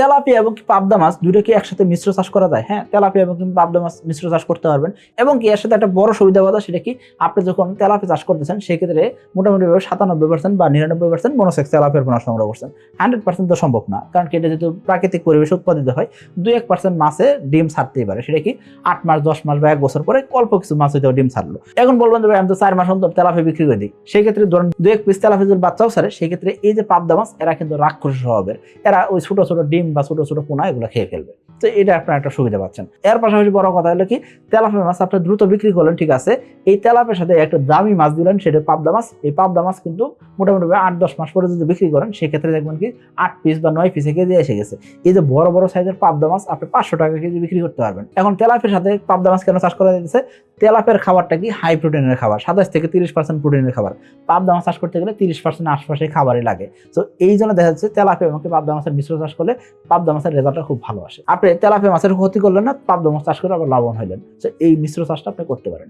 Tilapia এবং কি পাবদা মাছ দুটো কি একসাথে মিশ্র চাষ করা যায়? হ্যাঁ তেলাপিয়া এবং কি পাবদা মাছ মিশ্র চাষ করতে পারবেন। এবং কি এর সাথে একটা বড় সুবিধা কথা সেটা কি? আপনি যখন তেলাপি চাষ করতেছেন সেক্ষেত্রে মোটামুটি সাতানব্বই পার্সেন্ট বা নিরানব্বই পার্সেন্ট মনোসেক্স তেলাপিয়ার পোনা সংগ্রহ করছেন। হান্ড্রেড পার্সেন্ট তো সম্ভব না, কারণ কি এটা যেহেতু প্রাকৃতিক পরিবেশে উৎপাদিত হয়, দুই এক পার্সেন্ট মাছে ডিম ছাড়তেই পারে। সেটা কি? আট মাস, দশ মাস বা এক বছর পরে অল্প কিছু মাছ হয়তো ডিম ছাড়লো। এখন বলবেন যে আমি তো চার মাস অন্তর তেলাপি বিক্রি করে দিই। সেই ক্ষেত্রে ধরেন দু এক পিস তেলাপি যদি বাচ্চাও ছাড়ে সেই ক্ষেত্রে এই যে পাবদা মাছ, এরা কিন্তু রাক্ষস স্বভাবের। এরা ওই ছোট ছোট ডিম বা ছোট ছোট পোনা এগুলো খেয়ে ফেলবে। তো এটা আপনার একটা সুবিধা পাচ্ছেন। এর পাশাপাশি বড় কথা হলো কি, তেলাপিয়া মাছ আপনি দ্রুত বিক্রি করলেন, ঠিক আছে? এই তেলাপের সাথে একটা দামি মাছ দিলেন, সেটা পাবদা মাছ। এই পাবদা মাছ কিন্তু মোটামুটি আট, দশ মাস পরে যদি বিক্রি করেন, সেক্ষেত্রে দেখবেন কি আট পিস বা নয় পিসে কেজি এসে গেছে। এই যে বড় বড় সাইজের পাবদা মাছ, আপনি পাঁচশো টাকা কেজি বিক্রি করতে পারবেন। এখন তেলাপের সাথে পাবদা মাছ কেন চাষ করা যাচ্ছে তেলাপের খাবারটা কি হাই প্রোটিনের খাবার, সাতাশ থেকে তিরিশ পার্সেন্ট প্রোটিনের খাবার। পাবদা মাছ চাষ করতে গেলে তিরিশ পার্সেন্ট আশপাশে খাবারই লাগে। তো এই জন্য দেখা যাচ্ছে তেলাপিয়া এবং পাবদা মাছের মিশ্র চাষ করলে পাবদা মাছের রেজাল্টটা খুব ভালো আসে। আপনি তেলাপিয়া মাছের ক্ষতি করলেন না, পাবদা মাছ চাষ করে আবার লাভবান হইলেন। তো এই মিশ্র চাষটা আপনি করতে পারেন।